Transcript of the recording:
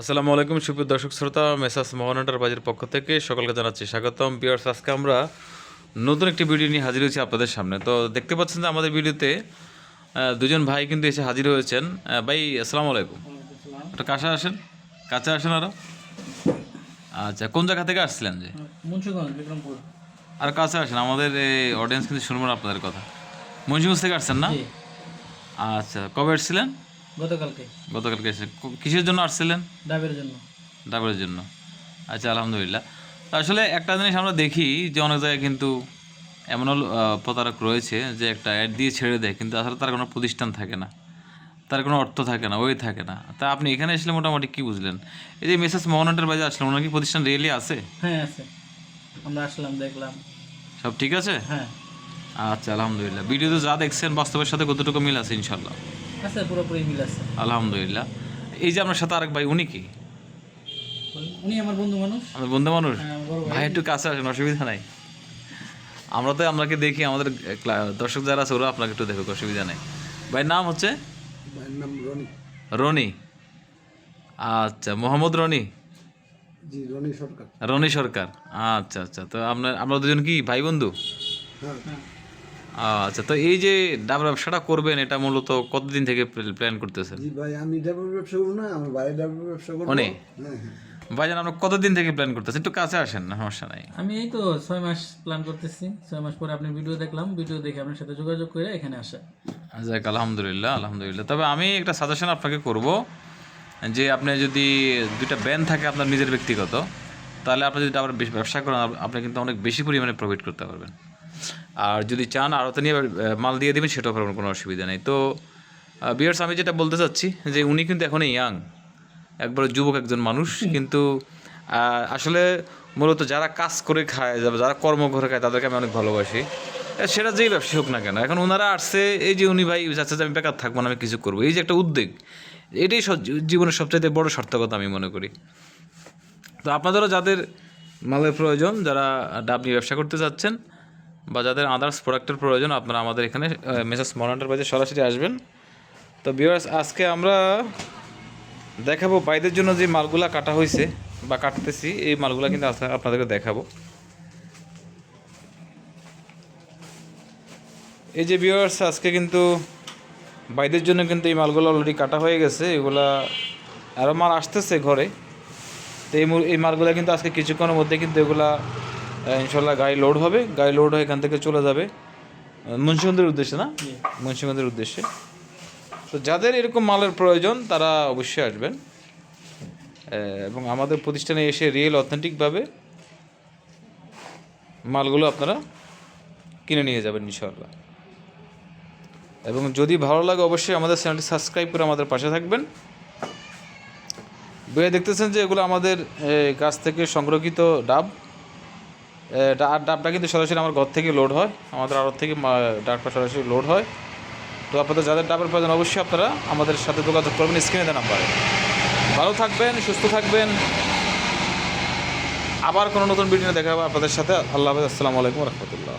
আসসালামু আলাইকুম সুপ্রিয় দর্শক শ্রোতা মেসাস মোহনাটার বাজার পক্ষ থেকে সকলকে জানাচ্ছি স্বাগতম। পিয়ার্স আজকে আমরা নতুন একটি ভিডিও নিয়ে হাজির হয়েছি আপনাদের সামনে। তো দেখতে পাচ্ছেন যে আমাদের ভিডিওতে দুজন ভাই কিন্তু এসে হাজির হয়েছেন। ভাই আসসালামু আলাইকুম। একটা কাছে আসেন। কাছে আসেন আরও। আচ্ছা কোন জায়গা থেকে আসছিলেন যে? আর কাছে আসেন আমাদের অডিয়েন্স কিন্তু শুনব না আপনাদের কথা। মুন্সিগঞ্জ থেকে আসছেন না? আচ্ছা কবে আসছিলেন গতকালকে। গতকালকে এসে। কিসের জন্য আসছিলেন? ডাবের জন্য। ডাবের জন্য। আচ্ছা আলহামদুলিল্লাহ। তো আসলে একটা জিনিস আমরা দেখি যে অনেক জায়গায় কিন্তু এমনও প্রতারক রয়েছে যে একটা অ্যাড দিয়ে ছেড়ে দেয় কিন্তু আসলে তার কোনো প্রতিষ্ঠান থাকে না। তার কোনো অর্থ থাকে না ওই থাকে না। তা আপনি এখানে এসলে মোটামুটি কি বুঝলেন? এই যে মেসেজ মোহনটের বাজে আসলেন ওনার কি প্রতিষ্ঠান রিয়েলি আছে? হ্যাঁ আছে। আমরা আসলাম দেখলাম। সব ঠিক আছে? হ্যাঁ। আচ্ছা আলহামদুলিল্লাহ। ভিডিওতে যা দেখছেন বাস্তবের সাথে কতটুকু মিল আছে ইনশাল্লাহ আছে পুরোপুরি মিল আছে। আলহামদুলিল্লাহ। এই যে আপনার সাথে আরেক ভাই উনি কি? উনি আমার বন্ধু মানুষ। আমার বন্ধু মানুষ? হ্যাঁ, ভাই। একটু কাছে আসেন অসুবিধা নাই। আমরা তো আপনাকে দেখি আমাদের দর্শক যারা আছে ওরা আপনাকে একটু দেখুক অসুবিধা নেই। ভাই নাম হচ্ছে? রনি। রনি। আচ্ছা মোহাম্মদ রনি? রনি সরকার। রনি সরকার। আচ্ছা আচ্ছা তো আপনার আমরা দুজন কি ভাই বন্ধু? হ্যাঁ। আচ্ছা তো এই যে ডাব ব্যবসাটা করবেন এটা মূলত কতদিন থেকে প্ল্যান করতেছেন? জি ভাই আমি ডাবের ব্যবসা করব না আমার বাইরে ডাবের ব্যবসা করব। অনেক হ্যাঁ হ্যাঁ। ভাইজান কতদিন থেকে প্ল্যান করতেছেন? একটু কাছে আসেন না সমস্যা নাই। আমি এই তো ছয় মাস প্ল্যান করতেছি। ছয় মাস পরে আপনি ভিডিও দেখলাম। ভিডিও দেখে আপনার সাথে যোগাযোগ করে এখানে আসা। যাক আলহামদুলিল্লাহ আলহামদুলিল্লাহ। তবে আমি একটা সাজেশন আপনাকে করব যে আপনি যদি দুইটা ব্যান থাকে আপনার নিজের ব্যক্তিগত তাহলে আপনি যদি আবার ব্যবসা করেন আপনি কিন্তু অনেক বেশি পরিমাণে প্রফিট করতে পারবেন। আর যদি চান আড়তে নিয়ে মাল দিয়ে দেবেন সেটাও পারবেন কোনো অসুবিধা নেই। তো বিয়ার্স আমি যেটা বলতে চাচ্ছি যে উনি কিন্তু এখন ইয়াং একবার যুবক একজন মানুষ। কিন্তু আসলে মূলত যারা কাজ করে খায় যারা- যারা কর্ম করে খায় তাদেরকে আমি অনেক ভালোবাসি। সেটা যেই ব্যবসা হোক না কেন এখন ওনারা আসছে এই যে উনি ভাই চাচ্ছে যে আমি বেকার থাকব না আমি কিছু করব এই যে একটা উদ্যোগ এটাই জীবনের সবচাইতে বড় সার্থকতা আমি মনে করি। তো আপনাদেরও যাদের মালের প্রয়োজন যারা ডাব নিয়ে ব্যবসা করতে চাচ্ছেন বা যাদের আদার্স প্রোডাক্টের প্রয়োজন, আপনারা আমাদের এখানে মেসাজ মনান্টার বাজে সরাসরি আসবেন। তো বিয়ার্স আজকে আমরা দেখাবো বাইদের জন্য যে মালগুলা কাটা হয়েছে বা কাটতেছি, এই মালগুলা কিন্তু আপনাদেরকে দেখাবো। এই যে বিয়ার্স আজকে কিন্তু বাইদের জন্য কিন্তু এই মালগুলো অলরেডি কাটা হয়ে গেছে। এগুলা আরও মাল আসতেছে ঘরে। তো এই এই মালগুলো কিন্তু আজকে কিছুক্ষণের মধ্যে কিন্তু এগুলা ইনশাল্লাহ গাড়ি লোড হবে। গাড়ি লোড হয়ে এখান থেকে চলে যাবে। মুন্সিগঞ্জের উদ্দেশ্যে না? মুন্সিগঞ্জের উদ্দেশ্যে। তো যাদের এরকম মালের প্রয়োজন তারা অবশ্যই আসবেন। এবং আমাদের প্রতিষ্ঠানে এসে রিয়েল অথেন্টিকভাবে মালগুলো আপনারা কিনে নিয়ে যাবেন ইনশাল্লাহ এবং যদি ভালো লাগে অবশ্যই আমাদের চ্যানেলটি সাবস্ক্রাইব করে আমাদের পাশে থাকবেন। বইয়ে দেখতেছেন যে এগুলো আমাদের গাছ থেকে সংরক্ষিত ডাব। ডাবটা কিন্তু সরাসরি আমার ঘর থেকে লোড হয়। আমাদের আড়ত থেকে ডাবটা সরাসরি লোড হয়। তো আপনাদের যাদের ডাবের প্রয়োজন অবশ্যই আপনারা আমাদের সাথে যোগাযোগ করবেন স্ক্রিনে দেওয়া নাম্বারে। ভালো থাকবেন, সুস্থ থাকবেন। আবার কোনো নতুন ভিডিও দেখা হবে আপনাদের সাথে। আল্লাহ হাফেজ। আসসালামু আলাইকুম রহমতুল্লাহ।